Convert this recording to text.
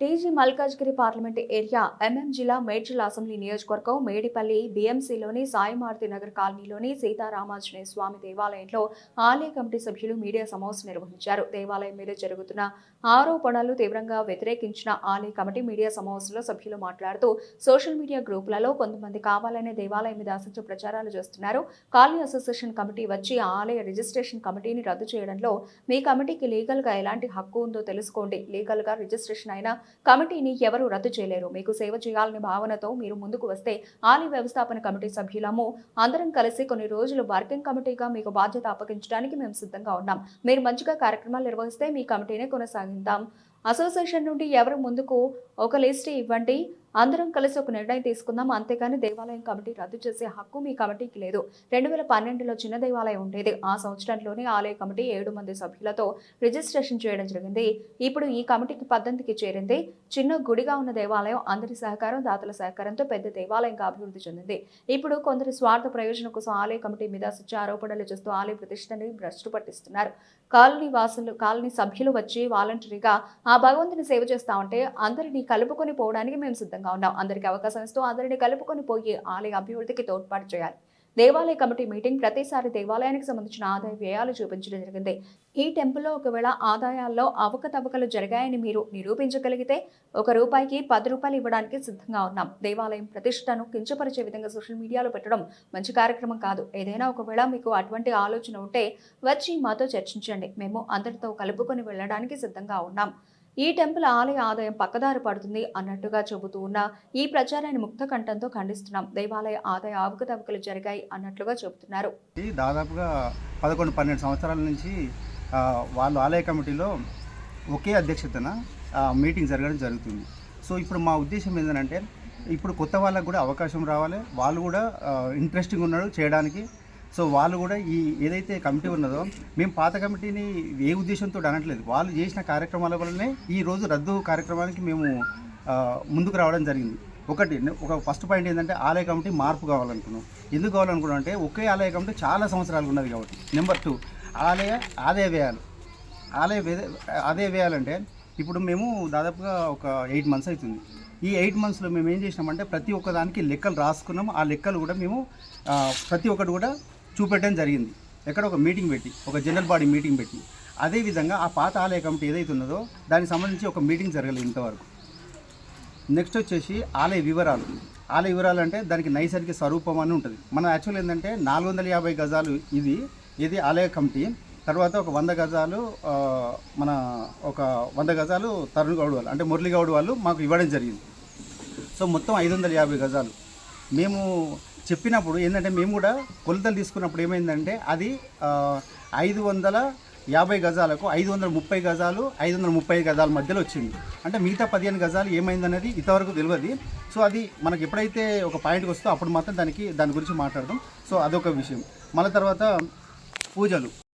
TG Malkajgiri parliament area MM జిల్లా Medchal assembly నియోజకవర్గం మేడిపల్లి బీఎంసీలోని సాయిమారుతి నగర్ కాలనీలోని సీతారామాంజనేయ స్వామి దేవాలయంలో ఆలయ కమిటీ సభ్యులు మీడియా సమావేశం నిర్వహించారు. దేవాలయం మీద జరుగుతున్న ఆరోపణలు తీవ్రంగా వ్యతిరేకించిన ఆలయ కమిటీ మీడియా సమావేశంలో సభ్యులు మాట్లాడుతూ సోషల్ మీడియా గ్రూపులలో కొంతమంది కావాలనే దేవాలయం మీద అసత్య ప్రచారాలు చేస్తున్నారు. కాలనీ అసోసియేషన్ కమిటీ వచ్చి ఆలయ రిజిస్ట్రేషన్ కమిటీని రద్దు చేయడంలో మీ కమిటీకి లీగల్గా ఎలాంటి హక్కు ఉందో తెలుసుకోండి. లీగల్గా రిజిస్ట్రేషన్ అయిన కమిటీని ఎవరు రద్దు చేయలేరు. మీకు సేవ చేయాలనే భావనతో మీరు ముందుకు వస్తే ఆలయ వ్యవస్థాపన కమిటీ సభ్యులము అందరం కలిసి కొన్ని రోజులు వర్కింగ్ కమిటీగా మీకు బాధ్యత అప్పగించడానికి మేము సిద్ధంగా ఉన్నాం. మీరు మంచిగా కార్యక్రమాలు నిర్వహిస్తే మీ కమిటీనే కొనసాగిద్దాం. అసోసియేషన్ నుండి ఎవరు ముందుకు ఒక లిస్ట్ ఇవ్వండి. అందరం కలిసి ఒక నిర్ణయం తీసుకుందాం. అంతేగాని దేవాలయం కమిటీ రద్దు చేసే హక్కు మీ కమిటీకి లేదు. రెండు వేల పన్నెండులో చిన్న దేవాలయం ఉండేది. ఆ సంవత్సరంలోనే ఆలయ కమిటీ ఏడు మంది సభ్యులతో రిజిస్ట్రేషన్ చేయడం జరిగింది. ఇప్పుడు ఈ కమిటీకి పద్దెనిమిదికి చేరింది. చిన్న గుడిగా ఉన్న దేవాలయం అందరి సహకారం దాతల సహకారంతో పెద్ద దేవాలయంగా అభివృద్ధి చెందింది. ఇప్పుడు కొందరి స్వార్థ ప్రయోజనం కోసం ఆలయ కమిటీ మీద శిక్ష ఆరోపణలు చేస్తూ ఆలయ ప్రతిష్టని భ్రష్టు పట్టిస్తున్నారు. కాలనీ వాసులు కాలనీ సభ్యులు వచ్చి వాలంటరీగా ఆ భగవంతుని సేవ చేస్తా ఉంటే అందరినీ కలుపుకొని పోవడానికి మేము సిద్ధంగా ఉన్నాం అందరికీ అవకాశం ఇస్తూ అందరినీ కలుపుకొని పోయి ఆలయ అభివృద్ధికి తోడ్పాటు చేయాలి. దేవాలయ కమిటీ మీటింగ్ ప్రతిసారి దేవాలయానికి సంబంధించిన ఆదాయ వ్యయాలు చూపించడం జరిగింది. ఈ టెంపుల్లో ఒకవేళ ఆదాయాల్లో అవకతవకలు జరిగాయని మీరు నిరూపించగలిగితే ఒక రూపాయికి పది రూపాయలు ఇవ్వడానికి సిద్ధంగా ఉన్నాం. దేవాలయం ప్రతిష్టను కించపరిచే విధంగా సోషల్ మీడియాలో పెట్టడం మంచి కార్యక్రమం కాదు. ఏదైనా ఒకవేళ మీకు అటువంటి ఆలోచన ఉంటే వచ్చి మాతో చర్చించండి. మేము అందరితో కలుపుకొని వెళ్ళడానికి సిద్ధంగా ఉన్నాం. ఈ టెంపుల్ ఆలయ ఆదాయం పక్కదారి పడుతుంది అన్నట్టుగా చెబుతూ ఉన్న ఈ ప్రచారాన్ని ముక్త కంఠంతో ఖండిస్తున్నాం. దేవాలయ ఆదాయ అవకతవకలు జరిగాయి అన్నట్లుగా చెబుతున్నారు. దాదాపుగా పదకొండు పన్నెండు సంవత్సరాల నుంచి వాళ్ళు ఆలయ కమిటీలో ఒకే అధ్యక్షతన మీటింగ్ జరగడం జరుగుతుంది. సో ఇప్పుడు మా ఉద్దేశం ఏంటంటే ఇప్పుడు కొత్త వాళ్ళకు కూడా అవకాశం రావాలి. వాళ్ళు కూడా ఇంట్రెస్టింగ్ ఉన్నాడు చేయడానికి. సో వాళ్ళు కూడా ఈ ఏదైతే కమిటీ ఉన్నదో మేము పాత కమిటీని ఏ ఉద్దేశంతో అనట్లేదు. వాళ్ళు చేసిన కార్యక్రమాల వల్లనే ఈ రోజు రద్దు కార్యక్రమానికి మేము ముందుకు రావడం జరిగింది. ఒకటి ఒక ఫస్ట్ పాయింట్ ఏంటంటే ఆలయ కమిటీ మార్పు కావాలనుకున్నాం. ఎందుకు కావాలనుకున్నాం అంటే ఒకే ఆలయ కమిటీ చాలా సంవత్సరాలు ఉన్నది కాబట్టి. నెంబర్ టూ ఆలయ ఆదాయ వ్యయాలు. ఆలయ ఆదాయ వ్యయాలంటే ఇప్పుడు మేము దాదాపుగా ఒక ఎయిట్ మంత్స్ అవుతుంది. ఈ ఎయిట్ మంత్స్లో మేము ఏం చేసినామంటే ప్రతి ఒక్కదానికి లెక్కలు రాసుకున్నాం ఆ లెక్కలు కూడా మేము ప్రతి ఒక్కటి కూడా చూపెట్టడం జరిగింది. ఎక్కడ ఒక మీటింగ్ పెట్టి ఒక జనరల్ బాడీ మీటింగ్ పెట్టి. అదేవిధంగా ఆ పాత ఆలయ కమిటీ ఏదైతే ఉన్నదో దానికి సంబంధించి ఒక మీటింగ్ జరగలేదు ఇంతవరకు. నెక్స్ట్ వచ్చేసి ఆలయ వివరాలు. ఆలయ వివరాలు అంటే దానికి నైసర్గిక స్వరూపం అని ఉంటుంది. మన యాక్చువల్ ఏంటంటే నాలుగు వందల యాభై గజాలు ఇది ఇది ఆలయ కమిటీ. తర్వాత ఒక వంద గజాలు మన ఒక వంద గజాలు తరుణ్ గౌడ్ వాళ్ళు అంటే మురళి గౌడ్ వాళ్ళు మాకు ఇవ్వడం జరిగింది. సో మొత్తం ఐదు వందల యాభై గజాలు. మేము చెప్పినప్పుడు ఏంటంటే మేము కూడా కొలతలు తీసుకున్నప్పుడు ఏమైందంటే అది ఐదు వందల యాభై గజాలకు ఐదు వందల ముప్పై గజాలు ఐదు వందల ముప్పై గజాల మధ్యలో వచ్చింది. అంటే మిగతా పదిహేను గజాలు ఏమైందనేది ఇంతవరకు తెలియదు. సో అది మనకి ఎప్పుడైతే ఒక పాయింట్కి వస్తుందో అప్పుడు మాత్రం దానికి దాని గురించి మాట్లాడదాం. సో అదొక విషయం. మళ్ళీ తర్వాత పూజలు.